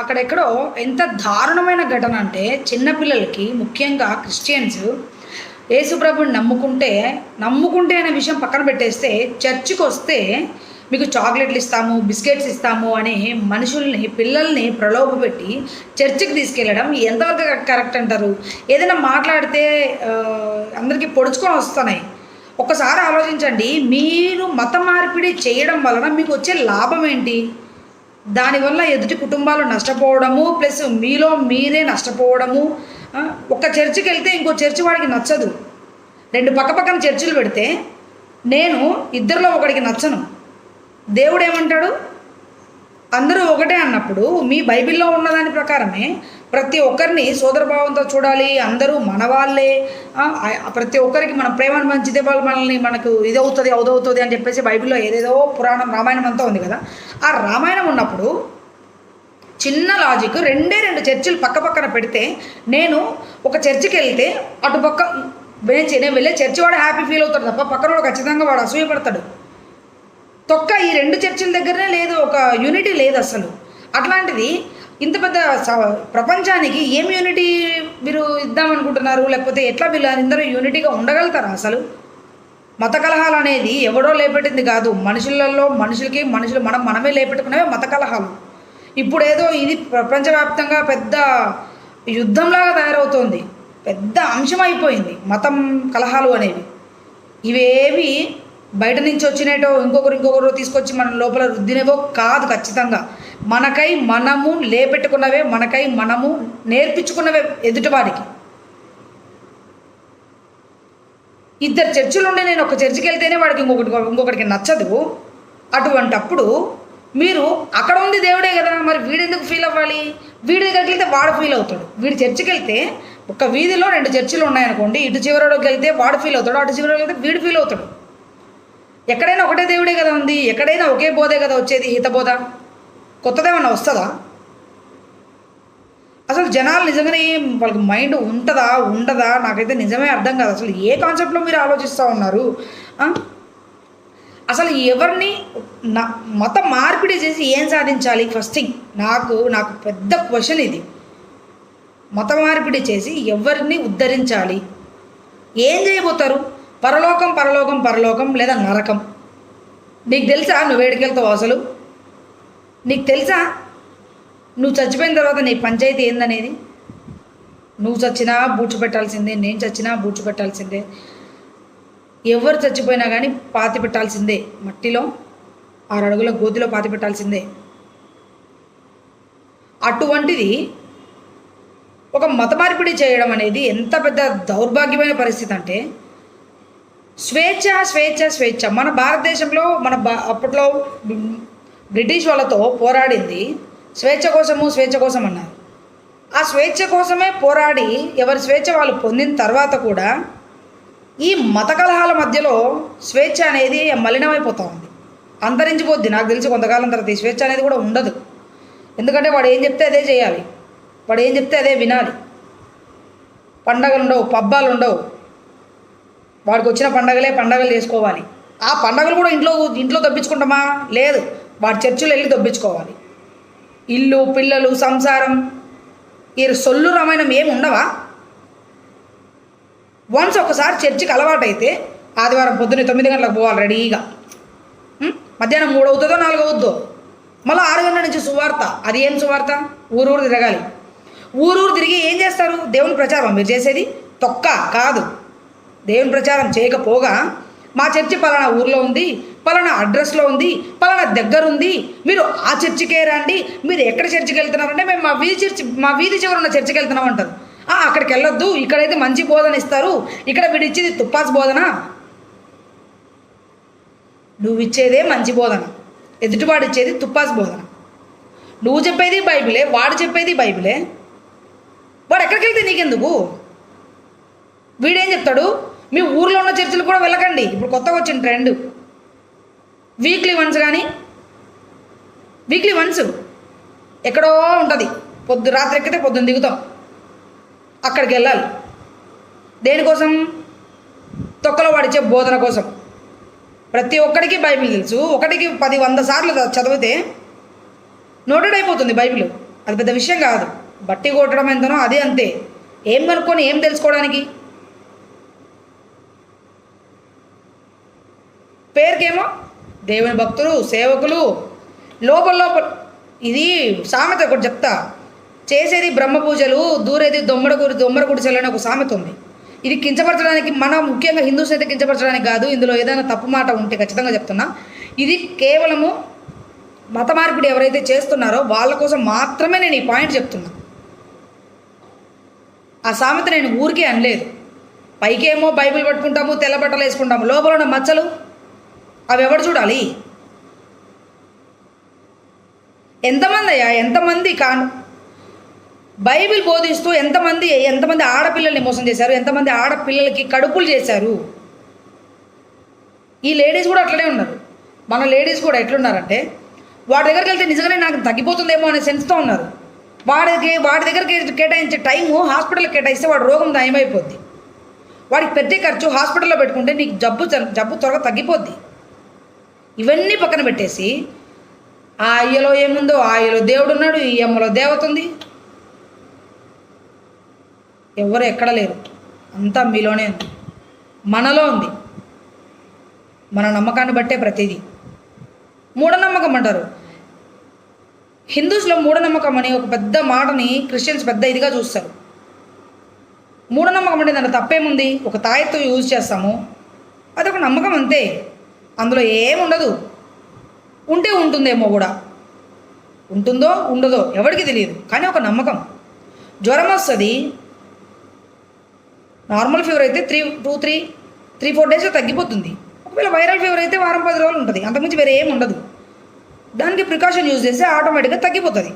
అక్కడెక్కడో ఎంత దారుణమైన ఘటన అంటే చిన్నపిల్లలకి ముఖ్యంగా క్రిస్టియన్స్ యేసుప్రభుని నమ్ముకుంటే నమ్ముకుంటే అనే విషయం పక్కన పెట్టేస్తే చర్చికి వస్తే మీకు చాక్లెట్లు ఇస్తాము బిస్కెట్స్ ఇస్తాము అని మనుషుల్ని పిల్లల్ని ప్రలోభపెట్టి చర్చికి తీసుకెళ్ళడం ఎంతవరకు కరెక్ట్ అంటారు? ఏదైనా మాట్లాడితే అందరికీ పొడుచుకొని వస్తున్నాయి. ఒక్కసారి ఆలోచించండి మీరు మత మార్పిడి చేయడం వలన మీకు వచ్చే లాభం ఏంటి? దానివల్ల ఎదుటి కుటుంబాలు నష్టపోవడము ప్లస్ మీలో మీరే నష్టపోవడము. ఒక చర్చికి వెళ్తే ఇంకో చర్చి వాడికి నచ్చదు. రెండు పక్క పక్కన చర్చిలు పెడితే నేను ఇద్దరిలో ఒకడికి నచ్చను. దేవుడు ఏమంటాడు అందరూ ఒకటే అన్నప్పుడు మీ బైబిల్లో ఉన్నదాని ప్రకారమే ప్రతి ఒక్కరిని సోదరభావంతో చూడాలి అందరూ మన వాళ్ళే ప్రతి ఒక్కరికి మన ప్రేమను మంచిదే వాళ్ళు మనల్ని మనకు ఇదవుతుంది అవుదవుతుంది అని చెప్పేసి బైబిల్లో ఏదేదో పురాణం రామాయణం అంతా ఉంది కదా. ఆ రామాయణం ఉన్నప్పుడు చిన్న లాజిక్ రెండే రెండు చర్చిలు పక్క పక్కన పెడితే నేను ఒక చర్చికి వెళ్తే అటుపక్క నేను నేను వెళ్ళే చర్చి వాడు హ్యాపీ ఫీల్ అవుతాడు తప్ప పక్కన వాడు ఖచ్చితంగా వాడు అసూయపడతాడు తొక్క ఈ రెండు చర్చిల దగ్గరనే లేదు ఒక యూనిటీ లేదు అసలు. అట్లాంటిది ఇంత పెద్ద స- ప్రపంచానికి ఏం యూనిటీ మీరు ఇద్దామనుకుంటున్నారు? లేకపోతే ఎట్లా వీళ్ళు అందరూ యూనిటీగా ఉండగలుగుతారా అసలు? మత కలహాలు అనేది ఎవడో లేపెట్టింది కాదు. మనుషులలో మనుషులకి మనుషులు మనం మనమే లేపెట్టుకునేవి మత కలహాలు. ఇప్పుడు ఏదో ఇది ప్రపంచవ్యాప్తంగా పెద్ద యుద్ధంలాగా తయారవుతోంది. పెద్ద అంశం అయిపోయింది మతం కలహాలు అనేవి. ఇవేవి బయట నుంచి వచ్చినేటో ఇంకొకరు ఇంకొకరు తీసుకొచ్చి మన లోపల రుద్దినేవో కాదు ఖచ్చితంగా. మనకై మనము లేపెట్టుకున్నవే మనకై మనము నేర్పించుకున్నవే ఎదుటివారికి ఇద్దరు చర్చిలు ఉండే నేను ఒక చర్చికి వెళ్తేనే వాడికి ఇంకొకటి ఇంకొకటికి నచ్చదు. అటువంటప్పుడు మీరు అక్కడ ఉంది దేవుడే కదా మరి వీడెందుకు ఫీల్ అవ్వాలి? వీడి దగ్గరికి వెళ్తే వాడు ఫీల్ అవుతాడు. వీడి చర్చికి వెళ్తే ఒక వీధిలో రెండు చర్చిలు ఉన్నాయనుకోండి ఇటు చివరిలోకి వెళ్తే వాడు ఫీల్ అవుతాడు అటు చివరిలోకి వెళ్తే వీడు ఫీల్ అవుతాడు. ఎక్కడైనా ఒకటే దేవుడే కదా ఉంది ఎక్కడైనా ఒకే బోధే కదా వచ్చేది హితబోధ. కొత్తదేమన్నా వస్తుందా? అసలు జనాలు నిజంగానే వాళ్ళకి మైండ్ ఉంటుందా ఉండదా? నాకైతే నిజమే అర్థం కాదు. అసలు ఏ కాన్సెప్ట్లో మీరు ఆలోచిస్తూ ఉన్నారు? అసలు ఎవరిని నా మత మార్పిడి చేసి ఏం సాధించాలి? ఫస్ట్ థింగ్ నాకు నాకు పెద్ద క్వశ్చన్ ఇది. మత మార్పిడి చేసి ఎవరిని ఉద్ధరించాలి? ఏం చేయబోతారు? పరలోకం పరలోకం పరలోకం లేదా నరకం? నీకు తెలుసా నువ్వు వేడికెళ్తావు అసలు? నీకు తెలుసా? నువ్వు చచ్చిపోయిన తర్వాత నీ పంచాయతీ ఏందనేది? నువ్వు చచ్చినా బూడ్చి పెట్టాల్సిందే నేను చచ్చినా బూడ్చి పెట్టాల్సిందే. ఎవరు చచ్చిపోయినా కానీ పాతి పెట్టాల్సిందే. మట్టిలో ఆరు అడుగుల గోతిలో పాతి పెట్టాల్సిందే. అటువంటిది ఒక మత మార్పిడి చేయడం అనేది ఎంత పెద్ద దౌర్భాగ్యమైన పరిస్థితి అంటే స్వేచ్ఛ స్వేచ్ఛ స్వేచ్ఛ. మన భారతదేశంలో మన బా అప్పట్లో బ్రిటిష్ వాళ్ళతో పోరాడింది. స్వేచ్ఛ కోసము స్వేచ్ఛ కోసం అన్నారు. ఆ స్వేచ్ఛ కోసమే పోరాడి ఎవరి స్వేచ్ఛ వాళ్ళు పొందిన తర్వాత కూడా ఈ మత కలహాల మధ్యలో స్వేచ్ఛ అనేది మలినమైపోతూ ఉంది అంతరించిపోద్ది. నాకు తెలిసి కొంతకాలం తర్వాత ఈ స్వేచ్ఛ అనేది కూడా ఉండదు. ఎందుకంటే వాడు ఏం చెప్తే అదే చేయాలి. వాడు ఏం చెప్తే అదే వినాలి. పండగలు ఉండవు పబ్బాలు ఉండవు. వాడికి వచ్చిన పండగలే పండగలు చేసుకోవాలి. ఆ పండగలు కూడా ఇంట్లో ఇంట్లో తప్పించుకుంటామా? లేదు. వాడు చర్చిలో వెళ్ళి దొబ్బించుకోవాలి. ఇల్లు పిల్లలు సంసారం ఈ సొల్లు రామాయణం ఏమి ఉండవా? వన్స్ ఒకసారి చర్చికి అలవాటైతే ఆదివారం పొద్దున్నే తొమ్మిది గంటలకు పోవాలి రెడీగా. మధ్యాహ్నం మూడు అవుతుందో నాలుగు అవుద్దో? మళ్ళీ ఆరు గంటల నుంచి సువార్త. అది ఏం సువార్త? ఊరూరు తిరగాలి. ఊరూరు తిరిగి ఏం చేస్తారు? దేవుని ప్రచారం. మీరు చేసేది తొక్క కాదు. దేవుని ప్రచారం చేయకపోగా మా చర్చి పలానా ఊర్లో ఉంది. పలానా అడ్రస్లో ఉంది పలానా దగ్గర ఉంది. మీరు ఆ చర్చికే రండి. మీరు ఎక్కడ చర్చికి వెళ్తున్నారంటే మేము మా వీధి చర్చి మా వీధి చివర ఉన్న చర్చికి వెళ్తున్నాం అంటారు. అక్కడికి వెళ్ళొద్దు. ఇక్కడైతే మంచి బోధన ఇస్తారు. ఇక్కడ వీడు ఇచ్చేది తుప్పాస్ బోధన? నువ్వు ఇచ్చేదే మంచి బోధన. ఎదుటివాడు ఇచ్చేది తుప్పాస్ బోధన. నువ్వు చెప్పేది బైబిలే వాడు చెప్పేది బైబిలే. వాడు ఎక్కడికి వెళ్తే నీకెందుకు? వీడేం చెప్తాడు? మీ ఊర్లో ఉన్న చర్చిలు కూడా వెళ్ళకండి. ఇప్పుడు కొత్తగా వచ్చిన ట్రెండ్. వీక్లీ వన్స్ కానీ వీక్లీ వన్స్ ఎక్కడో ఉంటుంది. పొద్దు రాత్రి ఎక్కితే పొద్దున్న దిగుతాం. అక్కడికి వెళ్ళాలి. దేనికోసం? తొక్కలో వాడిచ్చే బోధన కోసం. ప్రతి ఒక్కడికి బైబిల్ తెలుసు. ఒకటికి పది వంద సార్లు చదివితే నోటెడ్ అయిపోతుంది బైబిల్. అది పెద్ద విషయం కాదు. బట్టి కొట్టడం ఎంతనో అదే అంతే. ఏం కనుక్కొని ఏం తెలుసుకోవడానికి? పేరుకేమో? దేవుని భక్తులు సేవకులు లోపల లోపల ఇది సామెత ఒకటి చెప్తా. చేసేది బ్రహ్మ పూజలు దూరేది దొమ్మడ గుడి దొమ్మర గుడిసెలు అని ఒక సామెత ఉంది. ఇది కించపరచడానికి మన ముఖ్యంగా హిందూస్ అయితే కించపరచడానికి కాదు ఇందులో ఏదైనా తప్పు మాట ఉంటే ఖచ్చితంగా చెప్తున్నా. ఇది కేవలము మత మార్పిడి ఎవరైతే చేస్తున్నారో వాళ్ళ కోసం మాత్రమే నేను ఈ పాయింట్ చెప్తున్నా. ఆ సామెత నేను ఊరికే అనలేదు. పైకేమో బైబిల్ పట్టుకుంటాము తెల్ల బట్టలు వేసుకుంటాము లోపల ఉన్న మచ్చలు అవి ఎవరు చూడాలి? ఎంతమంది అయ్యా? ఎంతమంది కా బైబిల్ బోధిస్తూ ఎంతమంది ఎంతమంది ఆడపిల్లల్ని మోసం చేశారు? ఎంతమంది ఆడపిల్లలకి కడుపులు చేశారు? ఈ లేడీస్ కూడా అట్లనే ఉన్నారు. మన లేడీస్ కూడా ఎట్లున్నారంటే వాడి దగ్గరికి వెళ్తే నిజంగానే నాకు తగ్గిపోతుందేమో అనే సెన్స్తో ఉన్నారు. వాడికి వాడి దగ్గరికి కేటాయించే టైము హాస్పిటల్కి కేటాయిస్తే వాడు రోగం నయమైపోద్ది. వాడికి పెట్టే ఖర్చు హాస్పిటల్లో పెట్టుకుంటే నీకు జబ్బు జబ్బు త్వరగా తగ్గిపోద్ది. ఇవన్నీ పక్కన పెట్టేసి ఆ అయ్యలో ఏముందో ఆ అయ్యలో దేవుడు ఉన్నాడు ఈ అమ్మలో దేవత ఉంది. ఎవరు ఎక్కడ లేరు. అంతా మీలోనే ఉంది. మనలో ఉంది. మన నమ్మకాన్ని బట్టే ప్రతిదీ. మూఢనమ్మకం అంటారు. హిందూస్లో మూఢనమ్మకం అని ఒక పెద్ద మాటని క్రిస్టియన్స్ పెద్ద ఇదిగా చూస్తారు. మూఢనమ్మకం అంటే దాని తప్పేముంది? ఒక తాయెత్తు యూజ్ చేస్తాము. అది ఒక నమ్మకం అంతే. అందులో ఏముండదు ఉంటే ఉంటుందేమో కూడా. ఉంటుందో ఉండదో ఎవరికి తెలియదు. కానీ ఒక నమ్మకం. జ్వరం వస్తుంది. నార్మల్ ఫీవర్ అయితే three two three three four డేస్లో తగ్గిపోతుంది. ఒకవేళ వైరల్ ఫీవర్ అయితే వారం పది రోజులు ఉంటుంది. అంతకుమించి వేరే ఏం ఉండదు. దానికి ప్రికాషన్ యూజ్ చేస్తే ఆటోమేటిక్గా తగ్గిపోతుంది.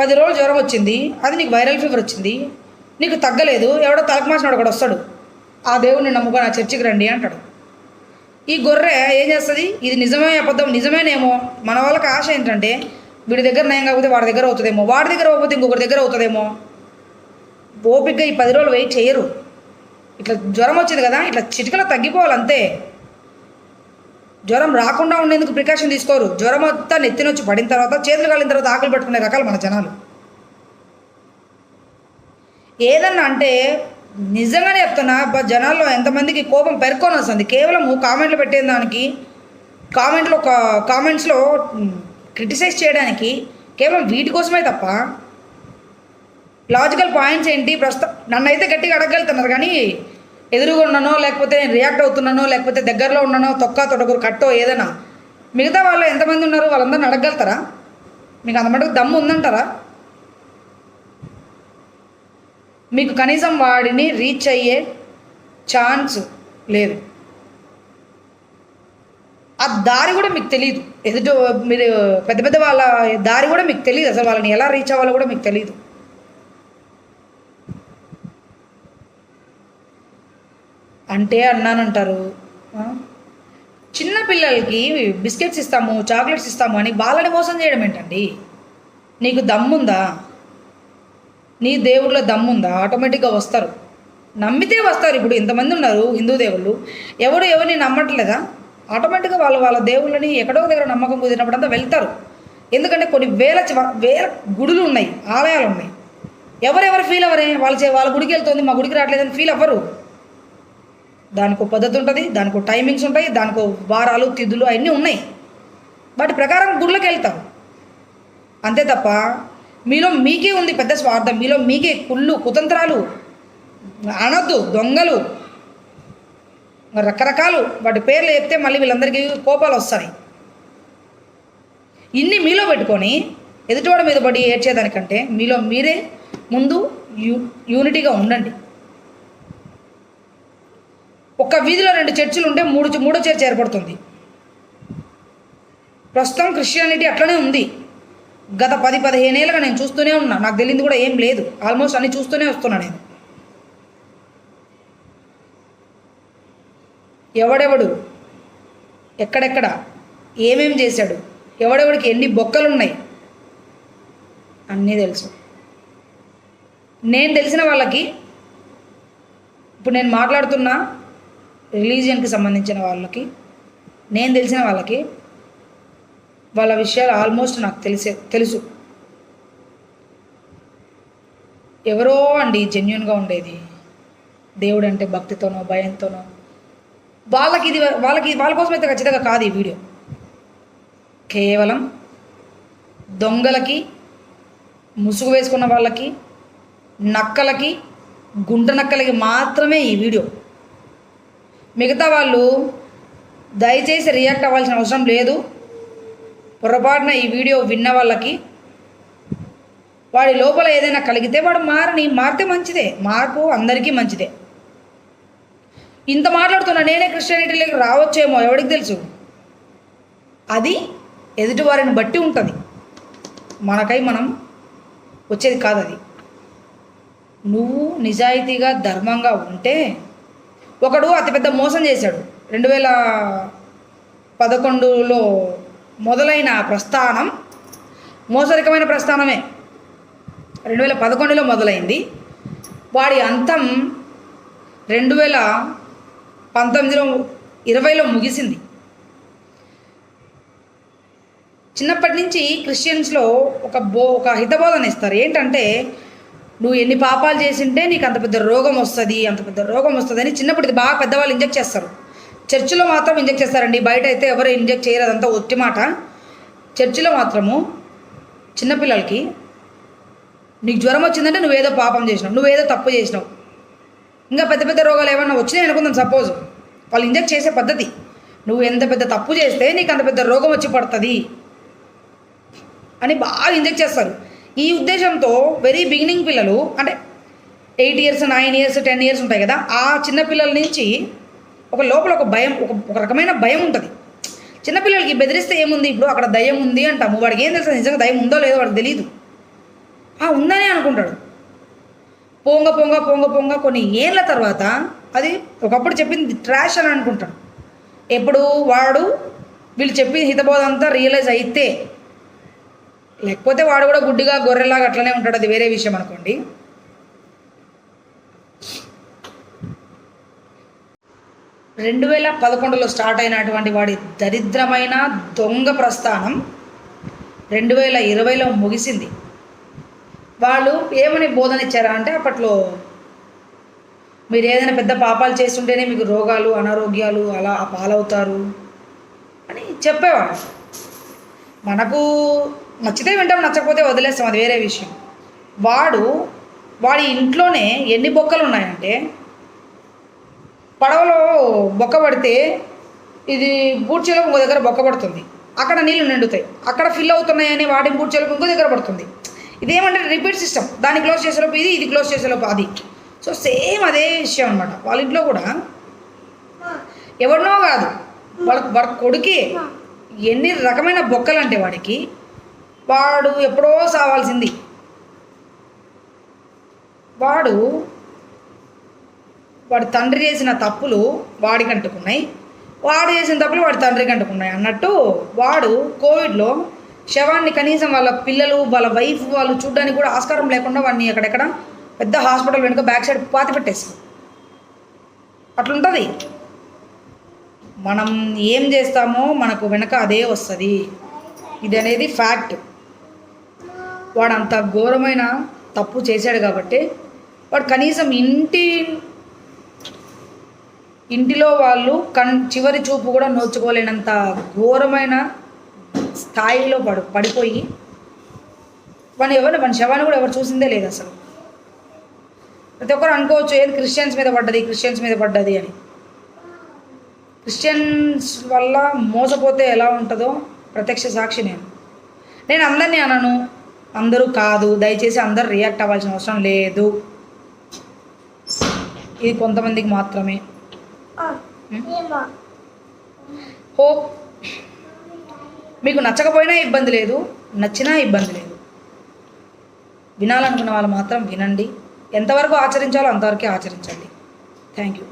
పది రోజులు జ్వరం వచ్చింది. అది నీకు వైరల్ ఫీవర్ వచ్చింది. నీకు తగ్గలేదు. ఎవడో తలకు మాసినాడు కూడా వస్తాడు. ఆ దేవుడిని నమ్ముకొని ఆ చర్చికి రండి అంటాడు. ఈ గొర్రె ఏం చేస్తుంది? ఇది నిజమే అబద్ధం నిజమేనేమో. మన వాళ్ళకి ఆశ ఏంటంటే వీడి దగ్గర నయం కాకపోతే వాడి దగ్గర అవుతుందేమో. వాడి దగ్గర అవ్వకపోతే ఇంకొకరి దగ్గర అవుతుందేమో. ఓపికగా ఈ పది రోజులు వెయిట్ చేయరు. ఇట్లా జ్వరం వచ్చింది కదా ఇట్లా చిటికలో తగ్గిపోవాలంతే జ్వరం రాకుండా ఉండేందుకు ప్రికాషన్ తీసుకోరు. జ్వరం అంతా నెత్తినొచ్చి పడిన తర్వాత చేతులు కాలిన తర్వాత ఆకలి పెట్టుకునే రకాలు మన జనాలు. ఏదన్నా అంటే నిజంగానే చెప్తున్నా అబ్బా జనాల్లో ఎంతమందికి కోపం పెరుకొని వస్తుంది. కేవలం కామెంట్లు పెట్టేదానికి కామెంట్లో కామెంట్స్లో క్రిటిసైజ్ చేయడానికి కేవలం వీటి కోసమే తప్ప లాజికల్ పాయింట్స్ ఏంటి? ప్రస్తుతం నన్ను అయితే గట్టిగా అడగలుగుతున్నారు కానీ ఎదురుగా ఉన్నానో లేకపోతే నేను రియాక్ట్ అవుతున్నానో లేకపోతే దగ్గరలో ఉన్నానో తొక్క తొడగురు కట్టో ఏదైనా మిగతా వాళ్ళు ఎంతమంది ఉన్నారు వాళ్ళందరిని అడగలుగుతారా మీకు అంత మటుకు దమ్ము ఉందంటారా? మీకు కనీసం వాడిని రీచ్ అయ్యే ఛాన్స్ లేదు. ఆ దారి కూడా మీకు తెలియదు ఎదుటి మీరు పెద్ద పెద్ద వాళ్ళ దారి కూడా మీకు తెలియదు అసలు. వాళ్ళని ఎలా రీచ్ అవ్వాలో కూడా మీకు తెలియదు అంటే అన్నానంటారు. చిన్నపిల్లలకి చిన్న పిల్లలకి బిస్కెట్స్ ఇస్తాము చాక్లెట్స్ ఇస్తాము అని వాళ్ళని మోసం చేయడం ఏంటండి? నీకు దమ్ముందా? నీ దేవుళ్ళ దమ్ముందా? ఆటోమేటిక్గా వస్తారు. నమ్మితే వస్తారు ఇప్పుడు. ఇంతమంది ఉన్నారు హిందూ దేవుళ్ళు. ఎవరు ఎవరిని నమ్మట్లేదా? ఆటోమేటిక్గా వాళ్ళు వాళ్ళ దేవుళ్ళని ఎక్కడో దగ్గర నమ్మకం కుదిరినప్పుడు అంతా వెళ్తారు. ఎందుకంటే కొన్ని వేల చ- వేల గుడులు ఉన్నాయి ఆలయాలు ఉన్నాయి. ఎవరెవరు ఫీల్ అవ్వరే? వాళ్ళ చే- వాళ్ళ గుడికి వెళ్తుంది మా గుడికి రావట్లేదని ఫీల్ అవ్వరు. దానికో పద్ధతి ఉంటుంది దానికో టైమింగ్స్ ఉంటాయి దానికో వారాలు తిథులు అవన్నీ ఉన్నాయి. వాటి ప్రకారం గుళ్ళకి వెళ్తాం అంతే తప్ప మీలో మీకే ఉంది పెద్ద స్వార్థం మీలో మీకే కుళ్ళు కుతంత్రాలు అనొద్దు దొంగలు. రకరకాలు వాటి పేర్లు చెప్తే మళ్ళీ వీళ్ళందరికీ కోపాలు వస్తాయి. ఇన్ని మీలో పెట్టుకొని ఎదుటివాడి మీద పడి ఏడ్చేదానికంటే మీలో మీరే ముందు యూ యూనిటీగా ఉండండి. ఒక వీధిలో రెండు చర్చిలు ఉంటే మూడు మూడో చర్చ ఏర్పడుతుంది. ప్రస్తుతం క్రిస్టియానిటీ అట్లనే ఉంది. గత పది పదిహేను ఏళ్ళుగా నేను చూస్తూనే ఉన్నా. నాకు తెలియదు కూడా ఏం లేదు. ఆల్మోస్ట్ అన్ని చూస్తూనే వస్తున్నా నేను. ఎవడెవడు? ఎక్కడెక్కడ? ఏమేం చేశాడు? ఎవడెవడికి ఎన్ని బొక్కలు ఉన్నాయి అన్నీ తెలుసు. నేను తెలిసిన వాళ్ళకి ఇప్పుడు నేను మాట్లాడుతున్న రిలీజియన్కి సంబంధించిన వాళ్ళకి నేను తెలిసిన వాళ్ళకి వాళ్ళ విషయాలు ఆల్మోస్ట్ నాకు తెలిసే తెలుసు. ఎవరో అండి జెన్యున్గా ఉండేది. దేవుడు అంటే భక్తితోనో భయంతోనో. వాళ్ళకి ఇది వాళ్ళకి వాళ్ళ కోసం అయితే ఖచ్చితంగా కాదు ఈ వీడియో. కేవలం దొంగలకి ముసుగు వేసుకున్న వాళ్ళకి నక్కలకి గుంట నక్కలకి మాత్రమే ఈ వీడియో. మిగతా వాళ్ళు దయచేసి రియాక్ట్ అవ్వాల్సిన అవసరం లేదు. పొరపాటున ఈ వీడియో విన్న వాళ్ళకి వాడి లోపల ఏదైనా కలిగితే వాడు మారని మారితే మంచిదే. మార్పు అందరికీ మంచిదే. ఇంత మాట్లాడుతున్నా నేనే క్రిస్టియానిటీలోకి రావచ్చేమో ఎవరికి తెలుసు? అది ఎదుటివారిని బట్టి ఉంటుంది. మనకై మనం వచ్చేది కాదు అది. నువ్వు నిజాయితీగా ధర్మంగా ఉంటే ఒకడు అతిపెద్ద మోసం చేశాడు. రెండు వేల పదకొండులో మొదలైన ప్రస్థానం మోసరికమైన ప్రస్థానమే. రెండు వేల పదకొండులో మొదలైంది. వాడి అంతం రెండు వేల పంతొమ్మిదిలో ఇరవైలో ముగిసింది. చిన్నప్పటి నుంచి క్రిస్టియన్స్లో ఒక బో ఒక హితబోధన ఇస్తారు. ఏంటంటే నువ్వు ఎన్ని పాపాలు చేసింటే నీకు అంత పెద్ద రోగం వస్తుంది అంత పెద్ద రోగం వస్తుంది అని చిన్నప్పటిది బాగా పెద్దవాళ్ళు ఇంజెక్ట్ చేస్తారు. చర్చిలో మాత్రం ఇంజెక్ట్ చేస్తారండి. బయట అయితే ఎవరు ఇంజెక్ట్ చేయరు. అదంతా ఒట్టి మాట. చర్చిలో మాత్రము చిన్నపిల్లలకి నీకు జ్వరం వచ్చిందంటే నువ్వేదో పాపం చేసినావు. నువ్వేదో తప్పు చేసినావు. ఇంకా పెద్ద పెద్ద రోగాలు ఏమన్నా వచ్చినాయి అనుకుందాం సపోజ్. వాళ్ళు ఇంజెక్ట్ చేసే పద్ధతి. నువ్వు ఎంత పెద్ద తప్పు చేస్తే నీకు అంత పెద్ద రోగం వచ్చి పడుతుంది అని బాగా ఇంజెక్ట్ చేస్తారు. ఈ ఉద్దేశంతో వెరీ బిగినింగ్ పిల్లలు అంటే eight years nine years ten years ఉంటాయి కదా ఆ చిన్న పిల్లల నుంచి ఒక లోపల ఒక భయం ఒక ఒక రకమైన భయం ఉంటుంది. చిన్నపిల్లలకి బెదిరిస్తే ఏముంది? ఇప్పుడు అక్కడ దయ్యం ఉంది అంటాము. వాడికి ఏం తెలుసు? నిజంగా దయ్యం ఉందో లేదో వాడికి తెలియదు ఆ ఉందనే అనుకుంటాడు. పొంగ పొంగ పొంగ పొంగ కొన్ని ఏళ్ళ తర్వాత అది ఒకప్పుడు చెప్పింది ట్రాష్ అని అనుకుంటాడు. ఎప్పుడు వాడు వీళ్ళు చెప్పిన హితబోధ అంతా రియలైజ్ అయితే లేకపోతే వాడు కూడా గుడ్డిగా గొర్రెలాగా అట్లనే ఉంటాడు. అది వేరే విషయం అనుకోండి. రెండు వేల పదకొండులో స్టార్ట్ అయినటువంటి వాడి దరిద్రమైన దొంగ ప్రస్థానం రెండు వేల ఇరవైలో ముగిసింది. వాళ్ళు ఏమని బోధన ఇచ్చారా అంటే అప్పట్లో మీరు ఏదైనా పెద్ద పాపాలు చేస్తుంటేనే మీకు రోగాలు అనారోగ్యాలు అలా పాలవుతారు అని చెప్పేవాడు మనకు నచ్చితే వింటాం నచ్చకపోతే వదిలేస్తాం అది వేరే విషయం. వాడు వాడి ఇంట్లోనే ఎన్ని బొక్కలు ఉన్నాయంటే పడవలో బొక్క పడితే ఇది బూడ్చేలో ఇంకో దగ్గర బొక్క పడుతుంది. అక్కడ నీళ్ళు నిండుతాయి. అక్కడ ఫిల్ అవుతున్నాయని వాటిని బూడ్చేలకు ఇంకో దగ్గర పడుతుంది. ఇదేమంటే రిపీట్ సిస్టమ్ దాన్ని క్లోజ్ చేసేలోపు ఇది ఇది క్లోజ్ చేసేలోపు అది. సో సేమ్ అదే విషయం అనమాట వాళ్ళ ఇంట్లో కూడా ఎవరినో కాదు వాళ్ళ వాళ్ళ కొడుకే ఎన్ని రకమైన బొక్కలు అంటే వాడికి వాడు ఎప్పుడో సావాల్సింది. వాడు వాడి తండ్రి చేసిన తప్పులు వాడికి అంటుకున్నాయి వాడు చేసిన తప్పులు వాడి తండ్రికి అంటుకున్నాయి అన్నట్టు వాడు కోవిడ్లో శవాన్ని కనీసం వాళ్ళ పిల్లలు వాళ్ళ వైఫ్ వాళ్ళు చూడడానికి కూడా ఆస్కారం లేకుండా వాడిని ఎక్కడెక్కడ పెద్ద హాస్పిటల్ వెనుక బ్యాక్ సైడ్ పాతి పెట్టేసాం అట్లుంటుంది. మనం ఏం చేస్తామో మనకు వెనక అదే వస్తుంది. ఇది అనేది ఫ్యాక్ట్. వాడు అంత ఘోరమైన తప్పు చేశాడు కాబట్టి వాడు కనీసం ఇంటి ఇంటిలో వాళ్ళు కన్ చివరి చూపు కూడా నోచుకోలేనంత ఘోరమైన స్థాయిలో పడు పడిపోయి వాడిని ఎవరు మన శవాన్ని కూడా ఎవరు చూసిందే లేదు అసలు. ప్రతి ఒక్కరు అనుకోవచ్చు ఏది క్రిస్టియన్స్ మీద పడ్డది క్రిస్టియన్స్ మీద పడ్డది అని. క్రిస్టియన్స్ వల్ల మోసపోతే ఎలా ఉంటుందో ప్రత్యక్ష సాక్షి నేను. నేను అందరినీ అనను అందరూ కాదు దయచేసి అందరు రియాక్ట్ అవ్వాల్సిన అవసరం లేదు. ఇది కొంతమందికి మాత్రమే. హోప్ మీకు నచ్చకపోయినా ఇబ్బంది లేదు నచ్చినా ఇబ్బంది లేదు. వినాలనుకున్న వాళ్ళు మాత్రం వినండి. ఎంతవరకు ఆచరించాలో అంతవరకే ఆచరించండి. Thank you